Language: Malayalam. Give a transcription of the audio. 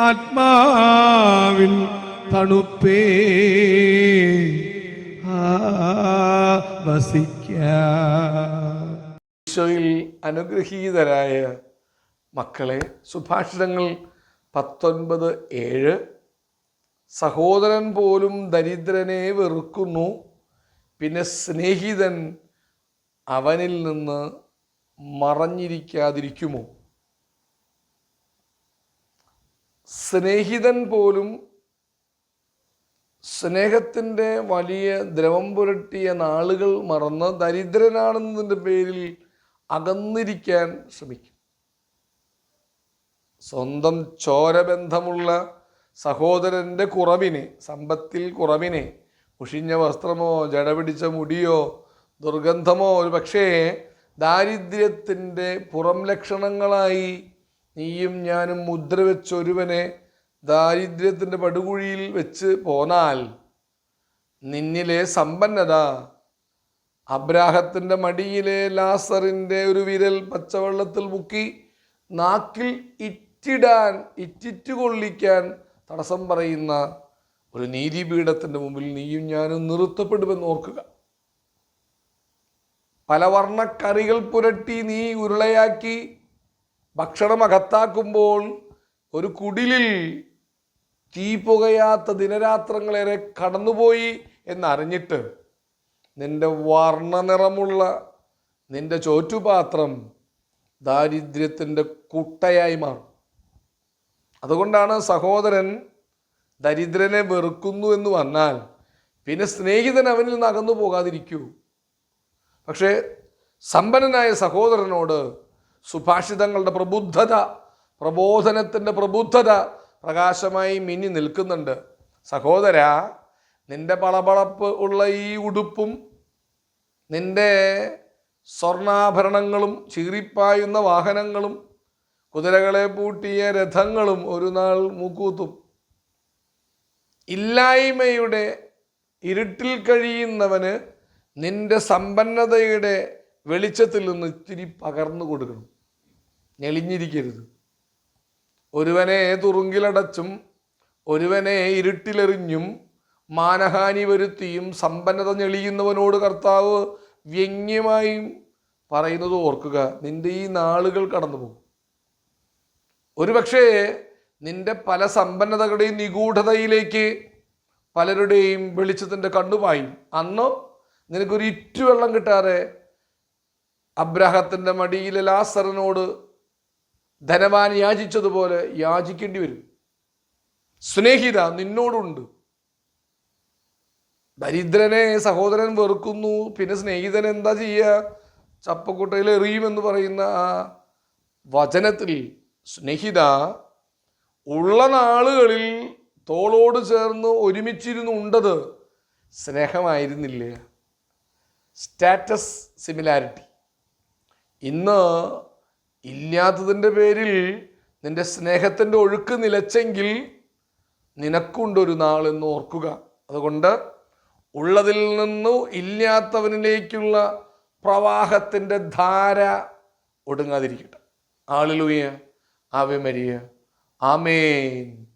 ആത്മാവിൻ തണുപ്പേ. ഈശോയിൽ അനുഗ്രഹീതരായ മക്കളെ സുഭാഷിതങ്ങൾ പത്തൊൻപത് ഏഴ്. സഹോദരൻ പോലും ദരിദ്രനെ വെറുക്കുന്നു. പിന്നെ സ്നേഹിതൻ അവനിൽ നിന്ന് മറഞ്ഞിരിക്കാതിരിക്കുമോ? സ്നേഹിതൻ പോലും സ്നേഹത്തിന്റെ വലിയ ദ്രവം പുരട്ടിയ നാളുകൾ മറന്ന് ദരിദ്രനാണെന്നതിന്റെ പേരിൽ അകന്നിരിക്കാൻ ശ്രമിക്കും. സ്വന്തം ചോരബന്ധമുള്ള സഹോദരന്റെ കുറവിനെ സമ്പത്തിൽ കുറവിനെ മുഷിഞ്ഞ വസ്ത്രമോ ജടപിടിച്ച മുടിയോ ദുർഗന്ധമോ ഒരു പക്ഷേ ദാരിദ്ര്യത്തിന്റെ പുറം ലക്ഷണങ്ങളായി നീയും ഞാനും മുദ്ര വെച്ചൊരുവനെ ദാരിദ്ര്യത്തിന്റെ പടുകുഴിയിൽ വെച്ച് പോന്നാൽ നിന്നിലെ സമ്പന്നത അബ്രാഹത്തിന്റെ മടിയിലെ ലാസറിന്റെ ഒരു വിരൽ പച്ചവെള്ളത്തിൽ മുക്കി നാക്കിൽ ഇറ്റിടാൻ ഇറ്റിറ്റ് കൊള്ളിക്കാൻ തടസ്സം പറയുന്ന ഒരു നീതിപീഠത്തിന്റെ മുമ്പിൽ നീയും ഞാനും നിർത്തപ്പെടുമെന്ന് ഓർക്കുക. പല വർണക്കറികൾ പുരട്ടി നീ ഉരുളയാക്കി ഭക്ഷണം അകത്താക്കുമ്പോൾ ഒരു കുടിലിൽ തീ പുകയാത്ത ദിനരാത്രങ്ങളേറെ കടന്നുപോയി എന്നറിഞ്ഞിട്ട് നിന്റെ വർണനിറമുള്ള നിന്റെ ചോറ്റുപാത്രം ദാരിദ്ര്യത്തിന്റെ കുട്ടയായി മാറും. അതുകൊണ്ടാണ് സഹോദരൻ ദരിദ്രനെ വെറുക്കുന്നു എന്ന് വന്നാൽ പിന്നെ സ്നേഹിതൻ അവനിൽ നിന്ന് അകന്നു പോകാതിരിക്കൂ. പക്ഷേ സമ്പന്നനായ സഹോദരനോട് സുഭാഷിതങ്ങളുടെ പ്രബുദ്ധത പ്രബോധനത്തിന്റെ പ്രബുദ്ധത പ്രകാശമായി മിന്നി നിൽക്കുന്നുണ്ട്. സഹോദര നിന്റെ പളപളപ്പ് ഉള്ള ഈ ഉടുപ്പും നിന്റെ സ്വർണാഭരണങ്ങളും ചീറിപ്പായുന്ന വാഹനങ്ങളും കുതിരകളെ പൂട്ടിയ രഥങ്ങളും ഒരു നാൾ മൂക്കൂത്തും. ഇല്ലായ്മയുടെ ഇരുട്ടിൽ കഴിയുന്നവന് നിന്റെ സമ്പന്നതയുടെ വെളിച്ചത്തിൽ നിന്ന് ഇത്തിരി പകർന്നു കൊടുക്കണം. ഞെളിഞ്ഞിരിക്കരുത്. ഒരുവനെ തുറുങ്കിലടച്ചും ഒരുവനെ ഇരുട്ടിലെറിഞ്ഞും മാനഹാനി വരുത്തിയും സമ്പന്നത ഞെളിയുന്നവനോട് കർത്താവ് വ്യംഗ്യമായും പറയുന്നത് ഓർക്കുക. നിന്റെ ഈ നാളുകൾ കടന്നു പോകും ഒരുപക്ഷേ നിന്റെ പല സമ്പന്നതകളുടെയും നിഗൂഢതയിലേക്ക് പലരുടെയും വെളിച്ചത്തിന്റെ കണ്ണുമായി അന്ന് നിനക്കൊരു ഇറ്റു വെള്ളം കിട്ടാതെ അബ്രഹത്തിന്റെ മടിയിലെ ലാസറിനോട് ധനവാൻ യാചിച്ചതുപോലെ യാചിക്കേണ്ടി വരും. സ്നേഹിത നിന്നോടുണ്ട്. ദരിദ്രനെ സഹോദരൻ വെറുക്കുന്നു. പിന്നെ സ്നേഹിതൻ എന്താ ചെയ്യുക? ചപ്പക്കുട്ടയിൽ എറിയുമെന്ന് പറയുന്ന ആ വചനത്തിൽ സ്നേഹിത ഉള്ള നാളുകളിൽ തോളോട് ചേർന്ന് ഒരുമിച്ചിരുന്നു ഉണ്ടത് സ്നേഹമായിരുന്നില്ല. Status similarity. ഇന്ന് ഇല്ലാത്തതിന്റെ പേരിൽ നിന്റെ സ്നേഹത്തിന്റെ ഒഴുക്ക് നിലച്ചെങ്കിൽ നിനക്കുണ്ടൊരു നാളെന്ന് ഓർക്കുക. അതുകൊണ്ട് ഉള്ളതിൽ നിന്നു ഇല്ലാത്തവനിലേക്കുള്ള പ്രവാഹത്തിന്റെ ധാര ഒടുങ്ങാതിരിക്കട്ടെ. ആളിലൂയ. ആവെ മരിയ ആമേൻ.